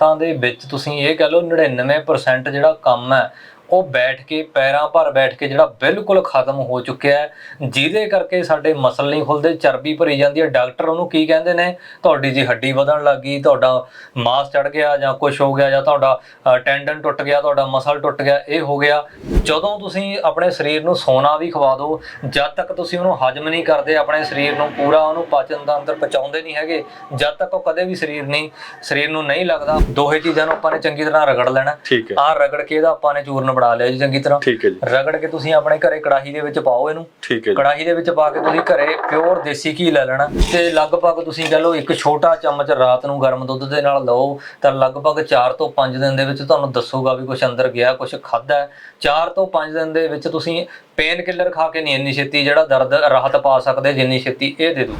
ਤਾਂ ਦੇ ਵਿੱਚ ਤੁਸੀਂ ਇਹ ਕਹ ਲਓ 99% ਜਿਹੜਾ ਕੰਮ ਹੈ ਉਹ ਬੈਠ ਕੇ ਪੈਰਾਂ ਭਰ ਬੈਠ ਕੇ ਜਿਹੜਾ ਬਿਲਕੁਲ ਖਤਮ ਹੋ ਚੁੱਕਿਆ ਹੈ ਜਿਹਦੇ ਕਰਕੇ ਸਾਡੇ ਮਸਲ ਨਹੀਂ ਖੁੱਲਦੇ ਚਰਬੀ ਭਰੀ ਜਾਂਦੀ ਹੈ। ਡਾਕਟਰ ਉਹਨੂੰ ਕੀ ਕਹਿੰਦੇ ਨੇ? ਤੁਹਾਡੀ ਜੀ ਹੱਡੀ ਵਧਣ ਲੱਗੀ ਤੁਹਾਡਾ ਮਾਸ ਚੜ ਗਿਆ ਜਾਂ ਕੁਝ ਹੋ ਗਿਆ ਜਾਂ ਤੁਹਾਡਾ ਟੈਂਡਨ ਟੁੱਟ ਗਿਆ ਤੁਹਾਡਾ ਮਸਲ ਟੁੱਟ ਗਿਆ ਇਹ ਹੋ ਗਿਆ। ਜਦੋਂ ਤੁਸੀਂ ਆਪਣੇ ਸਰੀਰ ਨੂੰ ਸੋਨਾ ਵੀ ਖਵਾ ਦਿਓ ਜਦ ਤੱਕ ਤੁਸੀਂ ਉਹਨੂੰ ਹਜਮ ਨਹੀਂ ਕਰਦੇ ਆਪਣੇ ਸਰੀਰ ਨੂੰ ਪੂਰਾ ਉਹਨੂੰ ਪਾਚਨ ਦਾ ਅੰਦਰ ਪਹੁੰਚਾਉਂਦੇ ਨਹੀਂ ਹੈਗੇ ਜਦ ਤੱਕ ਉਹ ਕਦੇ ਵੀ ਸਰੀਰ ਨਹੀਂ ਸਰੀਰ ਨੂੰ ਨਹੀਂ ਲੱਗਦਾ ਦੋਹੇ ਚੀਜ਼ਾਂ ਨੂੰ ਆਪਾਂ ਨੇ ਚੰਗੀ ਤਰ੍ਹਾਂ ਰਗੜ ਲੈਣਾ। ਆਹ ਰਗੜ ਕੇ ਇਹਦਾ ਆਪਾਂ ਨੇ ਚੂਰਨ ਬਣਾ ਲਿਆ ਜੀ ਚੰਗੀ ਤਰ੍ਹਾਂ। ਠੀਕ ਹੈ ਜੀ। ਰਗੜ ਕੇ ਤੁਸੀਂ ਆਪਣੇ ਘਰੇ ਕੜਾਹੀ ਦੇ ਵਿੱਚ ਪਾਓ ਇਹਨੂੰ। ਠੀਕ ਹੈ ਜੀ। ਕੜਾਹੀ ਦੇ ਵਿੱਚ ਪਾ ਕੇ ਤੁਸੀਂ ਘਰੇ ਪਿਓਰ ਦੇਸੀ ਘੀ ਲੈ ਲੈਣਾ। ਤੇ ਲਗਭਗ ਤੁਸੀਂ ਕਹ ਲਓ ਇੱਕ ਛੋਟਾ ਚਮਚ ਰਾਤ ਨੂੰ ਗਰਮ ਦੁੱਧ ਦੇ ਨਾਲ ਲਓ ਤਾਂ ਲਗਭਗ 4 ਤੋਂ 5 ਦਿਨ ਦੇ ਵਿੱਚ ਤੁਹਾਨੂੰ ਦੱਸੂਗਾ ਵੀ ਕੁਝ ਅੰਦਰ ਗਿਆ ਕੁਝ ਖਾਦਾ 4 ਤੋਂ 5 ਦਿਨ ਦੇ ਵਿੱਚ ਤੁਸੀਂ ਪੇਨ ਕਿਲਰ ਖਾ ਕੇ ਨਹੀਂ ਇੰਨੀ ਛੇਤੀ ਜਿਹੜਾ ਦਰਦ ਰਾਹਤ ਪਾ ਸਕਦੇ ਜਿੰਨੀ ਛੇਤੀ ਇਹ ਦੇ ਦੂ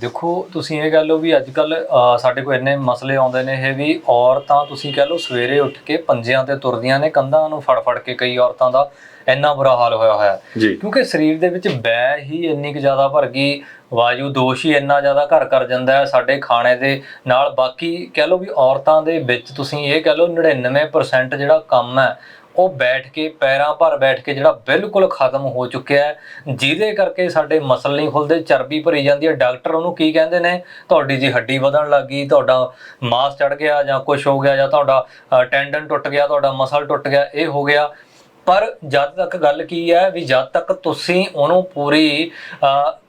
ਦੇਖੋ ਤੁਸੀਂ ਇਹ ਕਹਿ ਲਓ ਵੀ ਅੱਜ ਕੱਲ ਸਾਡੇ ਕੋਲ ਇੰਨੇ ਮਸਲੇ ਆਉਂਦੇ ਨੇ ਇਹ ਵੀ ਔਰਤਾਂ ਤੁਸੀਂ ਕਹਿ ਲਓ ਸਵੇਰੇ ਉੱਠ ਕੇ ਪੰਜਿਆਂ ਤੇ ਤੁਰਦੀਆਂ ਨੇ ਕੰਧਾਂ ਨੂੰ ਫੜ ਫੜ ਕੇ ਕਈ ਔਰਤਾਂ ਦਾ ਇੰਨਾ ਬੁਰਾ ਹਾਲ ਹੋਇਆ ਹੋਇਆ। ਹੈ ਕਿਉਂਕਿ ਸਰੀਰ ਦੇ ਵਿੱਚ ਬੈ ਹੀ ਇੰਨੀ ਕੁ ਜ਼ਿਆਦਾ ਭਰ ਗਈ ਵਾਯੂ ਦੋਸ਼ ਹੀ ਇੰਨਾ ਜ਼ਿਆਦਾ ਘਰ ਕਰ ਜਾਂਦਾ ਹੈ ਸਾਡੇ ਖਾਣੇ ਦੇ ਨਾਲ। ਬਾਕੀ ਕਹਿ ਲਓ ਵੀ ਔਰਤਾਂ ਦੇ ਵਿੱਚ ਤੁਸੀਂ ਇਹ ਕਹਿ ਲਓ 99% ਜਿਹੜਾ ਕੰਮ ਹੈ ਉਹ ਬੈਠ ਕੇ, ਪੈਰਾਂ ਭਰ ਬੈਠ ਕੇ ਜਿਹੜਾ ਬਿਲਕੁਲ ਖਤਮ ਹੋ ਚੁੱਕਿਆ ਹੈ, ਜਿਹਦੇ ਕਰਕੇ ਸਾਡੇ ਮਸਲ ਨਹੀਂ ਖੁੱਲਦੇ, ਚਰਬੀ ਭਰੀ ਜਾਂਦੀ ਹੈ। ਡਾਕਟਰ ਉਹਨੂੰ ਕੀ ਕਹਿੰਦੇ ਨੇ? ਤੁਹਾਡੀ ਜੀ ਹੱਡੀ ਵਧਣ ਲੱਗੀ ਤੁਹਾਡਾ ਮਾਸ ਚੜ ਗਿਆ ਜਾਂ ਕੁਝ ਹੋ ਗਿਆ ਜਾਂ ਤੁਹਾਡਾ ਟੈਂਡਨ ਟੁੱਟ ਗਿਆ, ਤੁਹਾਡਾ ਮਸਲ ਟੁੱਟ ਗਿਆ, ਇਹ ਹੋ ਗਿਆ। ਪਰ ਜਦ ਤੱਕ ਗੱਲ ਕੀ ਹੈ ਵੀ ਜਦ ਤੱਕ ਤੁਸੀਂ ਉਹਨੂੰ ਪੂਰੀ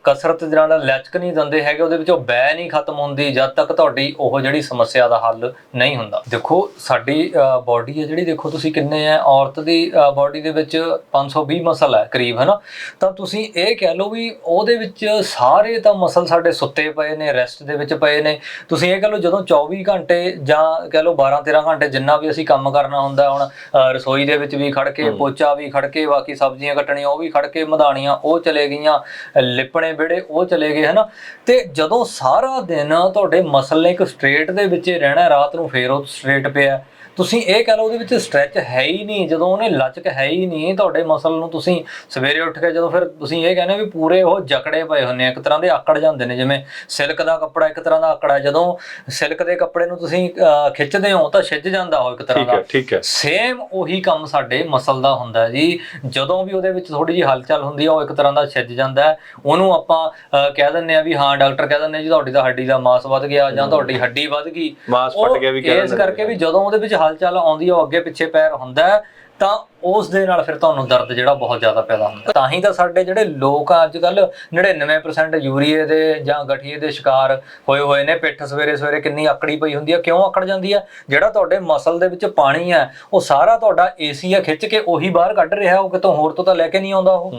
ਕਸਰਤ ਦੇ ਨਾਲ ਲਚਕ ਨਹੀਂ ਦਿੰਦੇ ਹੈਗੇ ਉਹਦੇ ਵਿੱਚੋਂ ਬੈ ਨਹੀਂ ਖਤਮ ਹੁੰਦੀ ਜਦ ਤੱਕ ਤੁਹਾਡੀ ਉਹ ਜਿਹੜੀ ਸਮੱਸਿਆ ਦਾ ਹੱਲ ਨਹੀਂ ਹੁੰਦਾ। ਦੇਖੋ ਸਾਡੀ ਬਾਡੀ ਹੈ ਜਿਹੜੀ ਦੇਖੋ ਤੁਸੀਂ ਕਿੰਨੇ ਹੈ ਔਰਤ ਦੀ ਬਾਡੀ ਦੇ ਵਿੱਚ 520 ਮਸਲ ਹੈ ਕਰੀਬ ਹੈ ਨਾ ਤਾਂ ਤੁਸੀਂ ਇਹ ਕਹਿ ਲਓ ਵੀ ਉਹਦੇ ਵਿੱਚ ਸਾਰੇ ਤਾਂ ਮਸਲ ਸਾਡੇ ਸੁੱਤੇ ਪਏ ਨੇ ਰੈਸਟ ਦੇ ਵਿੱਚ ਪਏ ਨੇ। ਤੁਸੀਂ ਇਹ ਕਹਿ ਲਓ ਜਦੋਂ 24 ਘੰਟੇ ਜਾਂ ਕਹਿ ਲਓ 12 13 ਘੰਟੇ ਜਿੰਨਾ ਵੀ ਅਸੀਂ ਕੰਮ ਕਰਨਾ ਹੁੰਦਾ ਹੁਣ ਰਸੋਈ ਦੇ ਵਿੱਚ ਵੀ ਖੜ ਕੇ ਪੋਚਾ ਵੀ ਖੜ ਕੇ ਬਾਕੀ ਸਬਜ਼ੀਆਂ ਕੱਟਣੀਆਂ ਉਹ ਵੀ ਖੜ ਕੇ ਮਧਾਣੀਆਂ ਉਹ ਚਲੇ ਗਈਆਂ ਲਿਪਣੇ ਵਿਹੜੇ ਉਹ ਚਲੇ ਗਏ ਹਨਾ? ਤੇ ਜਦੋਂ ਸਾਰਾ ਦਿਨ ਤੁਹਾਡੇ ਮਸਲ ਨੇ ਇੱਕ ਸਟ੍ਰੇਟ ਦੇ ਵਿੱਚ ਹੀ ਰਹਿਣਾ ਰਾਤ ਨੂੰ ਫੇਰ ਉਹ ਸਟ੍ਰੇਟ ਪਿਆ। ਤੁਸੀਂ ਇਹ ਕਹ ਲਓ ਉਹਦੇ ਵਿੱਚ ਸਟ੍ਰੈਚ ਹੈ ਹੀ ਨਹੀਂ ਜਦੋਂ ਉਹਨੇ ਲਚਕ ਹੈ ਹੀ ਨਹੀਂ ਤੁਹਾਡੇ ਮਸਲ ਨੂੰ ਤੁਸੀਂ ਸਵੇਰੇ ਉੱਠ ਕੇ ਜਦੋਂ ਫਿਰ ਤੁਸੀਂ ਇਹ ਕਹਿੰਦੇ ਹੋ ਵੀ ਪੂਰੇ ਉਹ ਜਕੜੇ ਪਏ ਆ ਇੱਕ ਤਰ੍ਹਾਂ ਦੇ ਆਕੜ ਜਾਂਦੇ ਨੇ ਜਿਵੇਂ ਸਿਲਕ ਦਾ ਕੱਪੜਾ ਇੱਕ ਤਰ੍ਹਾਂ ਦਾ ਆਕੜਾ ਜਦੋਂ ਸਿਲਕ ਦੇ ਕੱਪੜੇ ਨੂੰ ਤੁਸੀਂ ਖਿੱਚਦੇ ਹੋ ਤਾਂ ਛਿੱਜ ਜਾਂਦਾ ਉਹ ਇੱਕ ਤਰ੍ਹਾਂ ਠੀਕ ਹੈ ਦਾ। ਠੀਕ ਹੈ। ਸੇਮ ਉਹੀ ਕੰਮ ਸਾਡੇ ਮਸਲ ਦਾ ਹੁੰਦਾ ਜੀ ਜਦੋਂ ਵੀ ਉਹਦੇ ਵਿੱਚ ਥੋੜੀ ਜਿਹੀ ਹਲਚਲ ਹੁੰਦੀ ਹੈ ਉਹ ਇੱਕ ਤਰ੍ਹਾਂ ਦਾ ਛਿੱਜ ਜਾਂਦਾ ਉਹਨੂੰ ਆਪਾਂ ਕਹਿ ਦਿੰਦੇ ਆ ਵੀ ਹਾਂ ਡਾਕਟਰ ਕਹਿ ਦਿੰਦੇ ਆ ਜੀ ਤੁਹਾਡੀ ਤਾਂ ਹੱਡੀ ਦਾ ਮਾਸ ਵੱਧ ਗਿਆ ਜਾਂ ਤੁਹਾਡੀ ਹੱਡੀ ਵੱਧ ਗਈ। ਮਾਸ ਫਟ ਗਿਆ ਵੀ ਇਸ ਕਰਕੇ ਵੀ ਜਦੋਂ ਉਹਦੇ ਵਿੱਚ ਹਲਚਲ ਆਉਂਦੀ ਹੈ ਉਹ ਅੱਗੇ ਪਿੱਛੇ ਪੈਰ ਹੁੰਦਾ ਤਾਂ ਉਸ ਦੇ ਨਾਲ ਫਿਰ ਤੁਹਾਨੂੰ ਦਰਦ ਜਿਹੜਾ ਬਹੁਤ ਜ਼ਿਆਦਾ ਪੈਦਾ ਹੁੰਦਾ। ਤਾਂ ਹੀ ਤਾਂ ਸਾਡੇ ਜਿਹੜੇ ਲੋਕ ਆ ਅੱਜ ਕੱਲ 99% ਯੂਰੀਏ ਦੇ ਜਾਂ ਗਠੀਏ ਦੇ ਸ਼ਿਕਾਰ ਹੋਏ ਹੋਏ ਨੇ ਪਿੱਠ ਸਵੇਰੇ ਸਵੇਰੇ ਕਿੰਨੀ ਆਕੜੀ ਪਈ ਹੁੰਦੀ ਹੈ ਕਿਉਂ ਆਕੜ ਜਾਂਦੀ ਹੈ ਜਿਹੜਾ ਤੁਹਾਡੇ ਮਸਲ ਦੇ ਵਿੱਚ ਪਾਣੀ ਹੈ ਉਹ ਸਾਰਾ ਤੁਹਾਡਾ ਏਸੀ ਹੈ ਖਿੱਚ ਕੇ ਉਹੀ ਬਾਹਰ ਕੱਢ ਰਿਹਾ ਉਹ ਕਿਤੋਂ ਹੋਰ ਤੋਂ ਤਾਂ ਲੈ ਕੇ ਨਹੀਂ ਆਉਂਦਾ ਉਹ।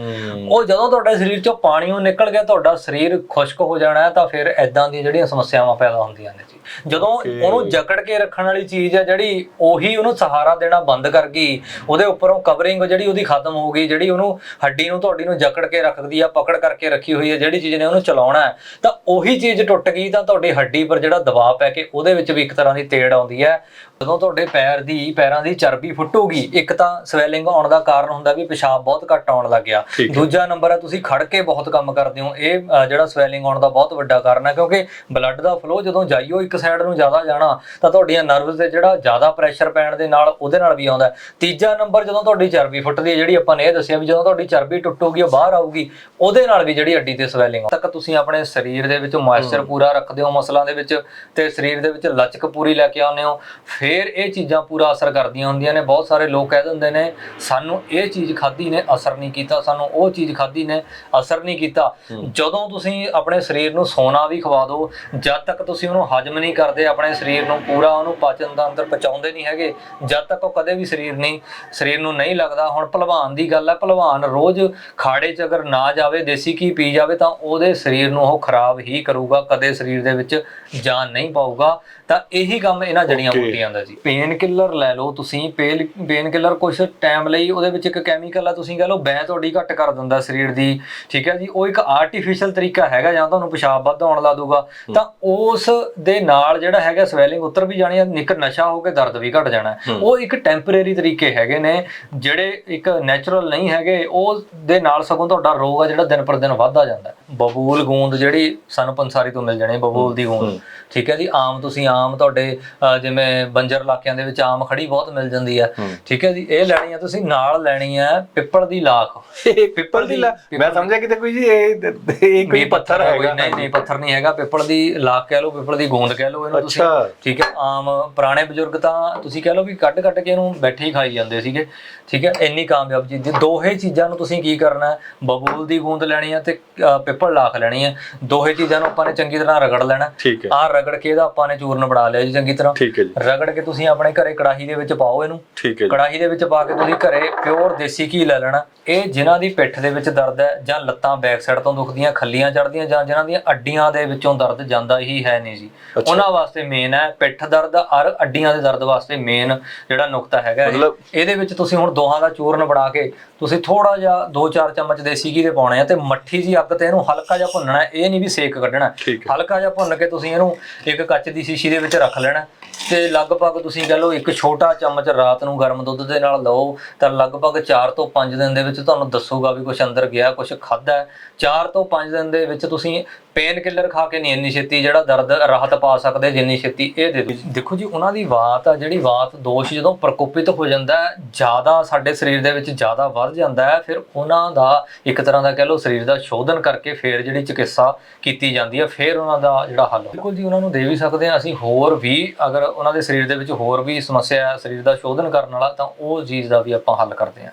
ਉਹ ਜਦੋਂ ਤੁਹਾਡੇ ਸਰੀਰ ਚੋਂ ਪਾਣੀ ਉਹ ਨਿਕਲ ਗਿਆ ਤੁਹਾਡਾ ਸਰੀਰ ਖੁਸ਼ਕ ਹੋ ਜਾਣਾ ਤਾਂ ਫਿਰ ਐਦਾਂ ਦੀਆਂ ਜਿਹੜੀਆਂ ਸਮੱਸਿਆਵਾਂ ਪੈਦਾ ਹੁੰਦੀਆਂ ਨੇ ਜੀ। ਜਦੋਂ. ਉਹਨੂੰ ਜਕੜ ਕੇ ਰੱਖਣ ਵਾਲੀ ਚੀਜ਼ ਹੈ ਜਿਹੜੀ ਉਹੀ ਉਹਨੂੰ ਸਹਾਰਾ ਦੇਣਾ ਬੰਦ ਕਰ ਗਈ ਉਹਦੇ ਉੱਪਰੋਂ ਕਵਰਿੰਗ ਜਿਹੜੀ ਉਹਦੀ ਖਤਮ ਹੋ ਗਈ ਜਿਹੜੀ ਉਹਨੂੰ ਹੱਡੀ ਨੂੰ ਤੁਹਾਡੀ ਨੂੰ ਜਕੜ ਕੇ ਰੱਖਦੀ ਆ ਪਕੜ ਕਰਕੇ ਰੱਖੀ ਹੋਈ ਹੈ ਜਿਹੜੀ ਚੀਜ਼ ਨੇ ਉਹਨੂੰ ਚਲਾਉਣਾ ਤਾਂ ਉਹੀ ਚੀਜ਼ ਟੁੱਟ ਗਈ ਤਾਂ ਤੁਹਾਡੀ ਹੱਡੀ ਪਰ ਜਿਹੜਾ ਦਬਾਅ ਪੈ ਕੇ ਉਹਦੇ ਵਿੱਚ ਵੀ ਇੱਕ ਤਰ੍ਹਾਂ ਦੀ ਤੇੜ ਆਉਂਦੀ ਹੈ ਜਦੋਂ ਤੁਹਾਡੇ ਪੈਰ ਦੀ ਪੈਰਾਂ ਦੀ ਚਰਬੀ ਫੁੱਟੂਗੀ ਇੱਕ ਤਾਂ ਸਵੈਲਿੰਗ ਆਉਣ ਦਾ ਕਾਰਨ ਹੁੰਦਾ ਵੀ ਪਿਸ਼ਾਬ ਬਹੁਤ ਘੱਟ ਆਉਣ ਲੱਗ ਗਿਆ। ਦੂਜਾ ਨੰਬਰ ਹੈ ਤੁਸੀਂ ਖੜ ਕੇ ਬਹੁਤ ਕੰਮ ਕਰਦੇ ਹੋ ਇਹ ਜਿਹੜਾ ਸਵੈਲਿੰਗ ਆਉਣ ਦਾ ਬਹੁਤ ਵੱਡਾ ਕਾਰਨ ਹੈ ਕਿਉਂਕਿ ਬਲੱਡ ਦਾ ਫਲੋ ਜਦੋਂ ਜਾਈਓ ਇੱਕ ਸਾਈਡ ਨੂੰ ਜ਼ਿਆਦਾ ਜਾਣਾ ਤਾਂ ਤੁਹਾਡੀਆਂ ਨਰਵਸ ਤੇ ਜਿਹੜਾ ਜ਼ਿਆਦਾ ਪ੍ਰੈਸ਼ਰ ਪੈਣ ਦੇ ਨਾਲ ਉਹਦੇ ਨਾਲ ਵੀ ਆਉਂਦਾ। ਤੀਜਾ ਨੰਬਰ ਜਦੋਂ ਤੁਹਾਡੀ ਚਰਬੀ ਫੁੱਟਦੀ ਹੈ ਜਿਹੜੀ ਆਪਾਂ ਨੇ ਇਹ ਦੱਸਿਆ ਵੀ ਜਦੋਂ ਤੁਹਾਡੀ ਚਰਬੀ ਟੁੱਟੂਗੀ ਉਹ ਬਾਹਰ ਆਊਗੀ ਉਹਦੇ ਨਾਲ ਵੀ ਜਿਹੜੀ ਹੱਡੀ ਤੇ ਸਵੈਲਿੰਗ ਤੱਕ ਤੁਸੀਂ ਆਪਣੇ ਸਰੀਰ ਦੇ ਵਿੱਚ ਮੋਇਸਚਰ ਪੂਰਾ ਰੱਖਦੇ ਹੋ ਮਸਲਾਂ ਦੇ ਵਿੱਚ ਤੇ ਸਰੀਰ ਦੇ ਵਿੱਚ ਲਚਕ ਪੂਰੀ ਲੈ ਕੇ ਆਉਂਦੇ ਹੋ। ਫਿਰ ਇਹ ਚੀਜ਼ਾਂ ਪੂਰਾ ਅਸਰ ਕਰਦੀਆਂ ਹੁੰਦੀਆਂ ਨੇ। ਬਹੁਤ ਸਾਰੇ ਲੋਕ ਕਹਿ ਦਿੰਦੇ ਨੇ ਸਾਨੂੰ ਇਹ ਚੀਜ਼ ਖਾਧੀ ਨੇ ਅਸਰ ਨਹੀਂ ਕੀਤਾ। ਸਾਨੂੰ ਉਹ ਚੀਜ਼ ਖਾਧੀ ਨੇ ਅਸਰ ਨਹੀਂ ਕੀਤਾ। ਜਦੋਂ ਤੁਸੀਂ ਆਪਣੇ ਸਰੀਰ ਨੂੰ ਸੋਨਾ ਵੀ ਖਵਾ ਦਿਓ ਜਦ ਤੱਕ ਤੁਸੀਂ ਉਹਨੂੰ ਹਜਮ ਨਹੀਂ ਕਰਦੇ ਆਪਣੇ ਸਰੀਰ ਨੂੰ ਪੂਰਾ ਉਹਨੂੰ ਪਾਚਨ ਦਾ ਅੰਦਰ ਪਹੁੰਚਾਉਂਦੇ ਨਹੀਂ ਹੈਗੇ ਜਦ ਤੱਕ ਉਹ ਕਦੇ ਵੀ ਸਰੀਰ ਨਹੀਂ ਸਰੀਰ ਨੂੰ ਨਹੀਂ ਲੱਗਦਾ, ਹੁਣ ਭਲਵਾਨ ਦੀ ਗੱਲ ਹੈ, ਭਲਵਾਨ ਰੋਜ਼ ਖਾੜੇ 'ਚ ਅਗਰ ਨਾ ਜਾਵੇ, ਦੇਸੀ ਘੀ ਪੀ ਜਾਵੇ ਤਾਂ ਉਹਦੇ ਸਰੀਰ ਨੂੰ ਉਹ ਖਰਾਬ ਹੀ ਕਰੂਗਾ, ਕਦੇ ਸਰੀਰ ਦੇ ਵਿੱਚ ਜਾਨ ਨਹੀਂ ਪਾਊਗਾ। ਤਾਂ ਇਹੀ ਕੰਮ ਇਹਨਾਂ ਜੜੀਆਂ. ਬੂਟੀਆਂ ਦਾ ਜੀ ਪੇਨ ਕਿਲਰ ਲੈ ਲਓ ਤੁਸੀਂ ਪੇਨ ਪੇਨ ਕਿਲਰ ਕੁਝ ਟਾਈਮ ਲਈ ਉਹਦੇ ਵਿੱਚ ਇੱਕ ਕੈਮੀਕਲ ਆ ਤੁਸੀਂ ਕਹ ਲਓ ਬੈ ਤੁਹਾਡੀ ਘੱਟ ਕਰ ਦਿੰਦਾ ਸਰੀਰ ਦੀ ਠੀਕ ਹੈ ਜੀ ਉਹ ਇੱਕ ਆਰਟੀਫੀਸ਼ੀਅਲ ਤਰੀਕਾ ਹੈਗਾ ਜਾਂ ਤੁਹਾਨੂੰ ਪਿਸ਼ਾਬ ਵੱਧ ਆਉਣ ਲਾ ਦੂਗਾ ਤਾਂ ਉਸ ਦੇ ਨਾਲ ਜਿਹੜਾ ਹੈਗਾ ਸਵੈਲਿੰਗ ਉਤਰ ਵੀ ਜਾਣੀ ਹੈ ਨਿਕ ਨਸ਼ਾ ਹੋ ਕੇ ਦਰਦ ਵੀ ਘਟ ਜਾਣਾ। ਉਹ ਇੱਕ ਟੈਂਪਰੇਰੀ ਤਰੀਕੇ ਹੈਗੇ ਨੇ ਜਿਹੜੇ ਇੱਕ ਨੈਚੁਰਲ ਨਹੀਂ ਹੈਗੇ ਉਹ ਦੇ ਨਾਲ ਸਗੋਂ ਤੁਹਾਡਾ ਰੋਗ ਆ ਜਿਹੜਾ ਦਿਨ ਪਰ ਦਿਨ ਵੱਧਦਾ ਜਾਂਦਾ। ਬਬੂਲ ਗੂੰਦ ਜਿਹੜੀ ਸਾਨੂੰ ਪੰਸਾਰੀ ਤੋਂ ਮਿਲ ਜਾਣੀ ਬਬੂਲ ਦੀ ਗੂੰਦ। ਠੀਕ ਹੈ ਜੀ ਆਮ ਤੁਸੀਂ ਆਮ ਤੁਹਾਡੇ ਜਿਵੇਂ ਬੰਜਰ ਇਲਾਕਿਆਂ ਦੇ ਵਿੱਚ ਆਮ ਖੜੀ ਬਹੁਤ ਮਿਲ ਜਾਂਦੀ ਹੈ। ਠੀਕ ਹੈ ਜੀ ਇਹ ਲੈਣੀ ਹੈ ਤੁਸੀਂ ਨਾਲ ਲੈਣੀ ਹੈ ਪਿੱਪਲ ਦੀ ਲਾਖ। ਪਿੱਪਲ ਦੀ ਮੈਂ ਸਮਝਿਆ ਕਿਤੇ ਕੋਈ ਜੀ ਇਹ ਕੋਈ ਪੱਥਰ ਹੈ ਹੈਗਾ ਨਹੀਂ ਨਹੀਂ ਪੱਥਰ ਨਹੀਂ ਹੈਗਾ। ਪਿੱਪਲ ਦੀ ਲਾਖ ਕਹਿ ਲਓ ਪਿੱਪਲ ਦੀ ਗੂੰਦ ਕਹਿ ਲਓ ਇਹਨੂੰ ਤੁਸੀਂ। ਠੀਕ ਹੈ ਆਮ ਪੁਰਾਣੇ ਬਜ਼ੁਰਗ ਤਾਂ ਤੁਸੀਂ ਕਹਿ ਲਓ ਵੀ ਕੱਟ ਕੱਟ ਕੇ ਇਹਨੂੰ ਬੈਠੇ ਹੀ ਖਾਈ ਜਾਂਦੇ ਸੀਗੇ। ਠੀਕ ਹੈ ਇੰਨੀ ਕਾਮਯਾਬ ਜੇ ਦੋਹੇ ਚੀਜ਼ਾਂ ਨੂੰ ਤੁਸੀਂ ਕੀ ਕਰਨਾ ਬਬੂਲ ਦੀ ਗੂੰਦ ਲੈਣੀ ਹੈ ਤੇ ਅ, ਪਿੱਪਲ ਲਾਖ ਲੈਣੀ ਹੈ ਦੋਹੇ ਚੀਜ਼ਾਂ ਨੂੰ ਆਪਾਂ ਨੇ ਚੰਗੀ ਤਰ੍ਹਾਂ ਰਗੜ ਲੈਣਾ। ਠੀਕ ਹੈ। ਆਹ ਰਗੜ ਕੇ ਇਹਦਾ ਆਪਾਂ ਨੇ ਚੂਰਨ ਬਣਾ ਲਿਆ ਜੀ ਚੰਗੀ ਤਰ੍ਹਾਂ। ਠੀਕ ਹੈ ਜੀ। ਰਗੜ ਕੇ ਤੁਸੀਂ ਆਪਣੇ ਘਰੇ ਕੜਾਹੀ ਦੇ ਵਿੱਚ ਪਾਓ ਇਹਨੂੰ। ਠੀਕ ਹੈ ਜੀ। ਕੜਾਹੀ ਦੇ ਵਿੱਚ ਪਾ ਕੇ ਤੁਸੀਂ ਘਰੇ ਪਿਓਰ ਦੇਸੀ ਘੀ ਲੈ ਲੈਣਾ। ਇਹ ਜਿਨ੍ਹਾਂ ਦੀ ਪਿੱਠ ਦੇ ਵਿੱਚ ਦਰਦ ਹੈ ਜਾਂ ਲੱਤਾਂ ਬੈਕ ਸਾਈਡ ਤੋਂ ਦੁਖਦੀਆਂ ਖੱਲੀਆਂ ਚੜਦੀਆਂ ਜਾਂ ਜਿਨ੍ਹਾਂ ਦੀਆਂ ਅੱਡੀਆਂ ਦੇ ਵਿੱਚੋਂ ਦਰਦ ਜਾਂਦਾ ਹੀ ਹੈ ਨਹੀਂ ਜੀ। ਉਹਨਾਂ ਵਾਸਤੇ ਮੇਨ ਹੈ ਪਿੱਠ ਦਰਦ ਔਰ ਅੱਡੀਆਂ ਦੇ ਦਰਦ ਵਾਸਤੇ ਮੇਨ ਜਿਹੜਾ ਨੁਕਤਾ ਹੈਗਾ ਇਹਦੇ ਵਿੱਚ ਤੁਸੀਂ ਹੁਣ ਦੋਹਾਂ ਦਾ ਚੂਰਨ ਬਣਾ ਕੇ ਤੁਸੀਂ ਥੋੜਾ ਜਿਹਾ 2-4 ਚਮਚ ਦੇਸੀ ਘੀ ਦੇ ਪਾਉਣੇ ਆ ਤੇ ਮੱਠੀ ਜੀ ਅੱਗ ਤੇ ਇਹਨੂੰ ਹਲਕਾ ਜਿਹਾ ਭੁੰਨਣਾ। ਇਹ ਨਹੀਂ ਵੀ ਸੇਕ ਕੱਢਣਾ ਹਲਕਾ ਜਿਹਾ ਭੁੰਨ ਕੇ ਤੁਸੀਂ ਇਹਨੂੰ ਇੱਕ ਕੱਚ ਦੀ ਸ਼ੀਸ਼ੀ ਦੇ ਵਿੱਚ ਰੱਖ ਲੈਣਾ ਤੇ ਲਗਭਗ ਤੁਸੀਂ ਕਹ ਲਓ ਇੱਕ ਛੋਟਾ ਚਮਚ ਰਾਤ ਨੂੰ ਗਰਮ ਦੁੱਧ ਦੇ ਨਾਲ ਲਓ ਤਾਂ ਲਗਭਗ 4 ਤੋਂ 5 ਦਿਨ ਦੇ ਵਿੱਚ ਤੁਹਾਨੂੰ ਦੱਸੂਗਾ ਵੀ ਕੁਝ ਅੰਦਰ ਗਿਆ ਕੁਝ ਖਾਦਾ 4 ਤੋਂ 5 ਦਿਨ ਦੇ ਵਿੱਚ ਤੁਸੀਂ ਪੇਨ ਕਿਲਰ ਖਾ ਕੇ ਨਹੀਂ ਇੰਨੀ ਛੇਤੀ ਜਿਹੜਾ ਦਰਦ, ਰਾਹਤ ਪਾ ਸਕਦੇ, ਜਿੰਨੀ ਛੇਤੀ ਇਹ ਦੇ ਦੇਖੋ ਜੀ, ਉਹਨਾਂ ਦੀ ਬਾਤ ਆ, ਜਿਹੜੀ ਬਾਤ ਦੋਸ਼ ਜਦੋਂ ਪ੍ਰਕੋਪਿਤ ਹੋ ਜਾਂਦਾ ਹੈ, ਜ਼ਿਆਦਾ ਸਾਡੇ ਸਰੀਰ ਦੇ ਵਿੱਚ ਜ਼ਿਆਦਾ ਵੱਧ ਜਾਂਦਾ ਹੈ, ਫਿਰ ਉਹਨਾਂ ਦਾ ਇੱਕ ਤਰ੍ਹਾਂ ਦਾ ਕਹਿ ਲਓ ਸਰੀਰ ਦਾ ਸ਼ੋਧਨ ਕਰਕੇ ਫਿਰ ਜਿਹੜੀ ਚਿਕਿਤਸਾ ਕੀਤੀ ਜਾਂਦੀ ਹੈ, ਫਿਰ ਉਹਨਾਂ ਦਾ ਜਿਹੜਾ ਹੱਲ। ਬਿਲਕੁਲ ਜੀ, ਉਹਨਾਂ ਨੂੰ ਦੇ ਵੀ ਸਕਦੇ ਹਾਂ ਅਸੀਂ। ਹੋਰ ਵੀ ਅਗਰ ਉਹਨਾਂ ਦੇ ਸਰੀਰ ਦੇ ਵਿੱਚ ਹੋਰ ਵੀ ਸਮੱਸਿਆ ਹੈ, ਸਰੀਰ ਦਾ ਸ਼ੋਧਨ ਕਰਨ ਵਾਲਾ, ਤਾਂ ਉਹ ਚੀਜ਼ ਦਾ ਵੀ ਆਪਾਂ ਹੱਲ ਕਰਦੇ ਹਾਂ।